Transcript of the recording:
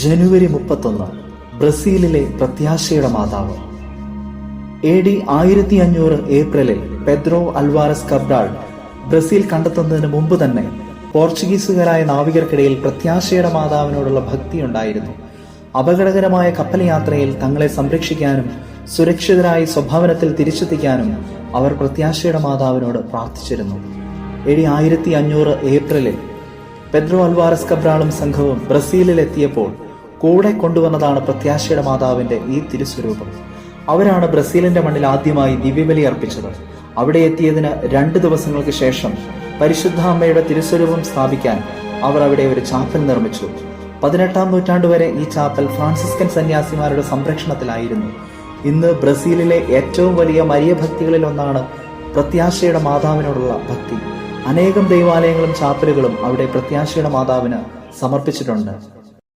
ജനുവരി മുപ്പത്തൊന്ന് ബ്രസീലിലെ പ്രത്യാശയുടെ മാതാവ്. എ ഡി ആയിരത്തി അഞ്ഞൂറ് ഏപ്രിലിൽ പെദ്രോ അൽവാരസ് കബ്രാൾ ബ്രസീൽ കണ്ടെത്തുന്നതിന് മുമ്പ് തന്നെ പോർച്ചുഗീസുകാരായ നാവികർക്കിടയിൽ പ്രത്യാശയുടെ മാതാവിനോടുള്ള ഭക്തി ഉണ്ടായിരുന്നു. അപകടകരമായ കപ്പൽ യാത്രയിൽ തങ്ങളെ സംരക്ഷിക്കാനും സുരക്ഷിതരായി സ്വഭാവനത്തിൽ തിരിച്ചെത്തിക്കാനും അവർ പ്രത്യാശയുടെ മാതാവിനോട് പ്രാർത്ഥിച്ചിരുന്നു. എ ഡി ആയിരത്തി അഞ്ഞൂറ് ഏപ്രിലിൽ പെദ്രോ അൽവാരസ് കബ്രാളും സംഘവും ബ്രസീലിൽ എത്തിയപ്പോൾ കൂടെ കൊണ്ടുവന്നതാണ് പ്രത്യാശയുടെ മാതാവിന്റെ ഈ തിരുസ്വരൂപം. അവരാണ് ബ്രസീലിന്റെ മണ്ണിൽ ആദ്യമായി ദിവ്യബലി അർപ്പിച്ചത്. അവിടെ എത്തിയതിന് രണ്ട് ദിവസങ്ങൾക്ക് ശേഷം പരിശുദ്ധ അമ്മയുടെ തിരുസ്വരൂപം സ്ഥാപിക്കാൻ അവർ അവിടെ ഒരു ചാപ്പൽ നിർമ്മിച്ചു. പതിനെട്ടാം നൂറ്റാണ്ട് വരെ ഈ ചാപ്പൽ ഫ്രാൻസിസ്കൻ സന്യാസിമാരുടെ സംരക്ഷണത്തിലായിരുന്നു. ഇന്ന് ബ്രസീലിലെ ഏറ്റവും വലിയ മരിയ ഭക്തികളിൽ ഒന്നാണ് പ്രത്യാശയുടെ മാതാവിനോടുള്ള ഭക്തി. അനേകം ദൈവാലയങ്ങളും ചാപ്പലുകളും അവിടെ പ്രത്യാശയുടെ മാതാവിന് സമർപ്പിച്ചിട്ടുണ്ട്.